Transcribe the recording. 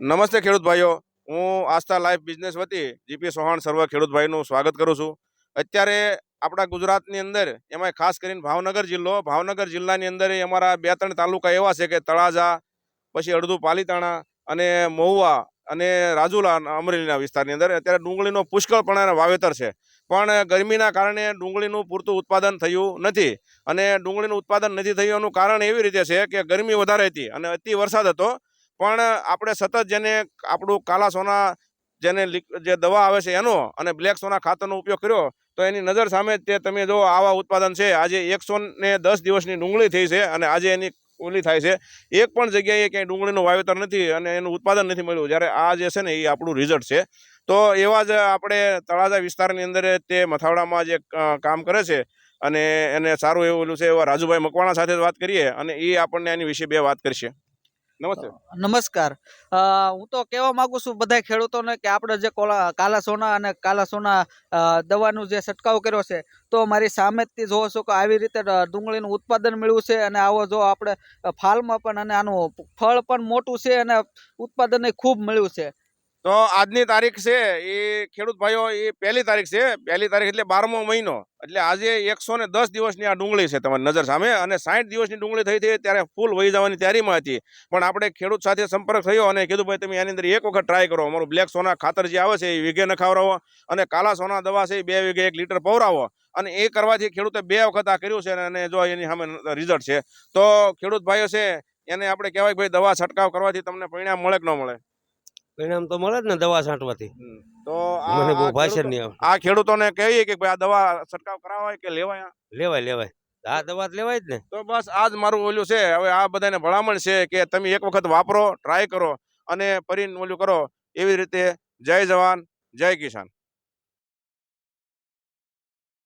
નમસ્તે ખેડૂત ભાઈઓ. હું આસ્થા લાઈફ બિઝનેસ વતી જીપી સોહાણ સર્વ ખેડૂત ભાઈનું સ્વાગત કરું છું. અત્યારે આપણા ગુજરાતની અંદર એમાં ખાસ કરીને ભાવનગર જિલ્લો, ભાવનગર જિલ્લાની અંદર અમારા બે ત્રણ તાલુકા એવા છે કે તળાજા, પછી અડધું પાલીતાણા અને મહુવા અને રાજુલા અમરેલીના વિસ્તારની અંદર. અત્યારે ડુંગળીનો પુષ્કળપણે વાવેતર છે. પણ ગરમીના કારણે ડુંગળીનું પૂરતું ઉત્પાદન થયું નથી અને ડુંગળીનું ઉત્પાદન નથી થયું એનું કારણ એવી રીતે છે કે ગરમી વધારે હતી અને અતિ વરસાદ હતો. પણ આપણે સતત જેને આપણું કાલા સોના જેને જે દવા આવે છે એનો અને બ્લેક સોના ખાતરનો ઉપયોગ કર્યો, તો એની નજર સામે જ તે તમે જો આવા ઉત્પાદન છે. આજે એકસો ને દસ દિવસની ડુંગળી થઈ છે અને આજે એની ઓલી થાય છે. એક પણ જગ્યાએ ક્યાંય ડુંગળીનું વાવેતર નથી અને એનું ઉત્પાદન નથી મળ્યું. જ્યારે આ જે છે ને, એ આપણું રિઝલ્ટ છે. તો એવા જ આપણે તળાજા વિસ્તારની અંદર તે મથાવડામાં જે કામ કરે છે અને એને સારું એવું ઓલું છે, એવા રાજુભાઈ મકવાણા સાથે વાત કરીએ અને એ આપણને એની વિશે બે વાત કરશે. નમસ્કાર. હું તો કહેવા માંગુ છું બધા ખેડૂતોને કે આપણે જે કોલા સોના અને કાલા સોના દવાનું જે છંટકાવ કર્યો છે, તો મારી સામેથી જોવો છો કે આવી રીતે ડુંગળીનું ઉત્પાદન મળ્યું છે અને આવો જો આપણે ફાલમાં પણ અને આનું ફળ પણ મોટું છે અને ઉત્પાદન ખૂબ મળ્યું છે. તો આજની તારીખ છે, એ ખેડૂત ભાઈઓ, એ પહેલી તારીખ છે. પહેલી તારીખ એટલે બારમો મહિનો. એટલે આજે એકસો ને દસ દિવસની આ ડુંગળી છે તમારી નજર સામે અને સાઠ દિવસની ડુંગળી થઈ હતી ત્યારે ફૂલ વહી જવાની તૈયારીમાં હતી. પણ આપણે ખેડૂત સાથે સંપર્ક થયો અને કીધું, ભાઈ, તમે એની અંદર એક વખત ટ્રાય કરો. અમારું બ્લેક સોના ખાતર જે આવે છે, એ વીઘે નખાવરાવો અને કાલા સોના દવા છે, એ બે વીઘે એક લીટર પવરાવો. અને એ કરવાથી ખેડૂતે બે વખત આ કર્યું છે અને જો એની સામે રિઝલ્ટ છે. તો ખેડૂત ભાઈઓ છે, એને આપણે કહેવાય ભાઈ, દવા છંટકાવ કરવાથી તમને પરિણામ મળે કે ન મળે? પરિણામ તો મળે જ ને દવા છાંટવાથી. તો આ- મને બહુ ભાષણ નહીં આવે આ ખેડૂતોને કહીએ કે ભાઈ આ દવા છંટકાવ કરાવાય કે લેવાય? લેવાય લેવાય. આ દવા લેવાય જ ને. તો બસ આજ મારું ઓલું છે. હવે આ બધાને ભલામણ છે કે તમે એક વખત વાપરો ટ્રાય કરો અને પરીને ઓલું કરો. એવી રીતે જય જવાન જય કિસાન.